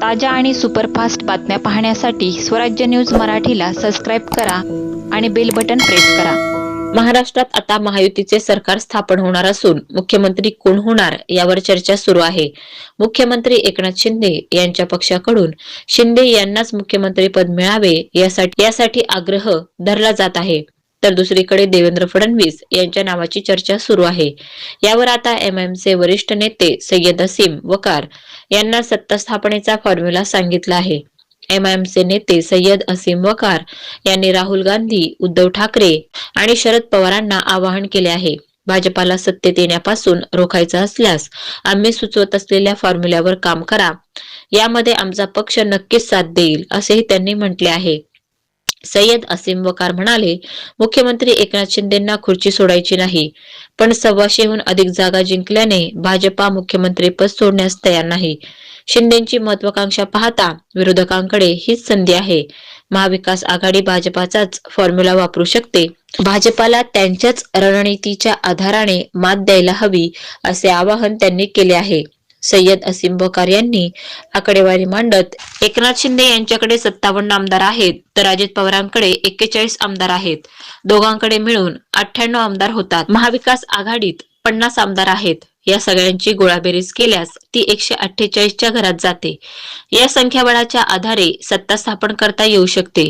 ताज्या आणि सुपरफास्ट बातम्या पाहण्यासाठी स्वराज्य न्यूज मराठीला सबस्क्राईब करा आणि बेल बटन प्रेस करा. महाराष्ट्रात आता महायुतीचे सरकार स्थापन होणार असून मुख्यमंत्री कोण होणार यावर चर्चा सुरू आहे. मुख्यमंत्री एकनाथ शिंदे यांच्या पक्षाकडून शिंदे यांनाच मुख्यमंत्री पद मिळावे यासाठी यासाठी आग्रह धरला जात आहे. तर दुसरीकडे देवेंद्र फडणवीस यांच्या नावाची चर्चा सुरू आहे. यावर आता एमआयएमचे वरिष्ठ नेते सय्यद असीम वकार यांना सत्ता स्थापनेचा फॉर्म्युला सांगितला आहे. एमआयएमचे नेते सय्यद असीम वकार यांनी राहुल गांधी उद्धव ठाकरे आणि शरद पवारांना आवाहन केले आहे. भाजपाला सत्तेत येण्यापासून रोखायचं असल्यास आम्ही सुचवत असलेल्या फॉर्म्युल्यावर काम करा. यामध्ये आमचा पक्ष नक्कीच साथ देईल असेही त्यांनी म्हटले आहे. सय्यद असीम वकार म्हणाले मुख्यमंत्री एकनाथ शिंदेंना खुर्ची सोडायची नाही पण सव्वाशेहून अधिक जागा जिंकल्याने भाजपा मुख्यमंत्रीपद सोडण्यास तयार नाही. शिंदेची महत्वाकांक्षा पाहता विरोधकांकडे हीच संधी आहे. महाविकास आघाडी भाजपाचाच फॉर्म्युला वापरू शकते. भाजपाला त्यांच्याच रणनीतीच्या आधाराने मात द्यायला हवी असे आवाहन त्यांनी केले आहे. सय्यद असीम बकार यांनी आकडेवारी मांडत एकनाथ शिंदे यांच्याकडे सत्तावन्न आमदार आहेत तर अजित पवारांकडे एक्केचाळीस आमदार आहेत. दोघांकडे मिळून अठ्ठ्याण्णव आमदार होतात. महाविकास आघाडीत पन्नास आमदार आहेत. या सगळ्यांची गोळाबेरीज केल्यास ती एकशे अठ्ठेचाळीसच्या घरात जाते. या संख्याबळाच्या आधारे सत्ता स्थापन करता येऊ शकते.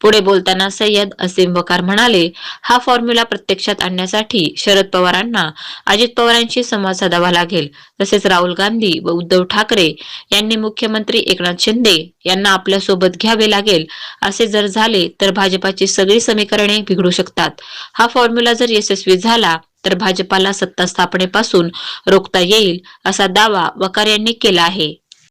पुढे बोलताना सय्यद असीम वकार म्हणाले हा फॉर्म्युला प्रत्यक्षात आणण्यासाठी शरद पवारांना अजित पवारांशी संवाद साधावा लागेल. तसेच राहुल गांधी व उद्धव ठाकरे यांनी मुख्यमंत्री एकनाथ शिंदे यांना आपल्यासोबत घ्यावे लागेल. असे जर झाले तर भाजपाची सगळी समीकरणे बिघडू शकतात. हा फॉर्म्युला जर यशस्वी झाला तर भाजपाला सत्ता स्थापनेपासून रोखता येईल असा दावा वकार यांनी केला आहे.